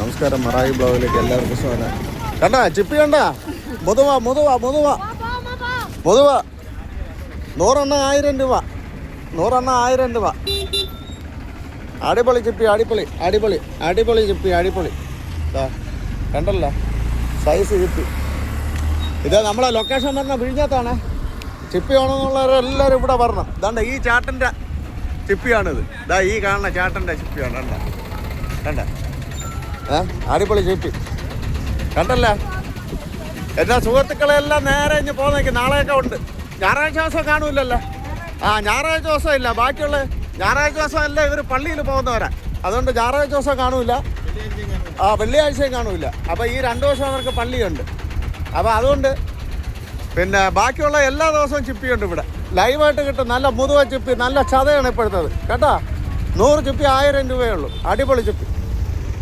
നമസ്കാരം മറായി ബ്ലോഗിലേക്ക് എല്ലാവർക്കും സ്വാഗതം. കണ്ട ചിപ്പി കണ്ട? മുതുവ മുതുവ മുതുവ. മുതുവ. നൂറെണ്ണ ആയിരം രൂപ. നൂറെണ്ണ ആയിരം രൂപ. അടിപൊളി ചിപ്പി അടിപൊളി അടിപൊളി അടിപൊളി ചിപ്പി അടിപൊളി. കണ്ടല്ലോ? സൈസ് ചിപ്പി. ഇത് നമ്മളെ ലൊക്കേഷൻ പറഞ്ഞ വിഴിഞ്ഞത്താണ്. ചിപ്പി ആണെന്നുള്ളവരെല്ലാവരും ഇവിടെ പറഞ്ഞു ഇതാണ്ട് ഈ ചാട്ടന്റെ ചിപ്പിയാണിത്. ഇതാ ഈ കാണുന്ന ചാട്ടന്റെ ചിപ്പിയാണ്. കണ്ട? കണ്ട? അടിപൊളി ചേച്ചി കണ്ടല്ല? എല്ലാ സുഹൃത്തുക്കളെല്ലാം നേരെ ഇഞ്ഞ് പോകുന്നേക്ക് നാളെയൊക്കെ ഉണ്ട്. ഞായറാഴ്ച ദിവസം കാണൂലല്ലോ ആ ഞായറാഴ്ച ദിവസം ഇല്ല. ബാക്കിയുള്ള ഞായറാഴ്ച ദിവസം അല്ല ഇവർ പള്ളിയിൽ പോകുന്നവരാ. അതുകൊണ്ട് ഞായറാഴ്ച ദിവസം കാണൂല. ആ വെള്ളിയാഴ്ചയും കാണൂല. അപ്പോൾ ഈ രണ്ട് ദിവസം അവർക്ക് പള്ളിയുണ്ട്. അപ്പോൾ അതുകൊണ്ട് പിന്നെ ബാക്കിയുള്ള എല്ലാ ദിവസവും ചിപ്പിയുണ്ട് ഇവിടെ. ലൈവായിട്ട് കിട്ടും. നല്ല മുതുവ ചിപ്പി നല്ല ചതയാണ് ഇപ്പോഴത്തത്. കേട്ടോ? നൂറ് ചിപ്പി ആയിരം രൂപയേ ഉള്ളൂ. അടിപൊളി ചിപ്പി.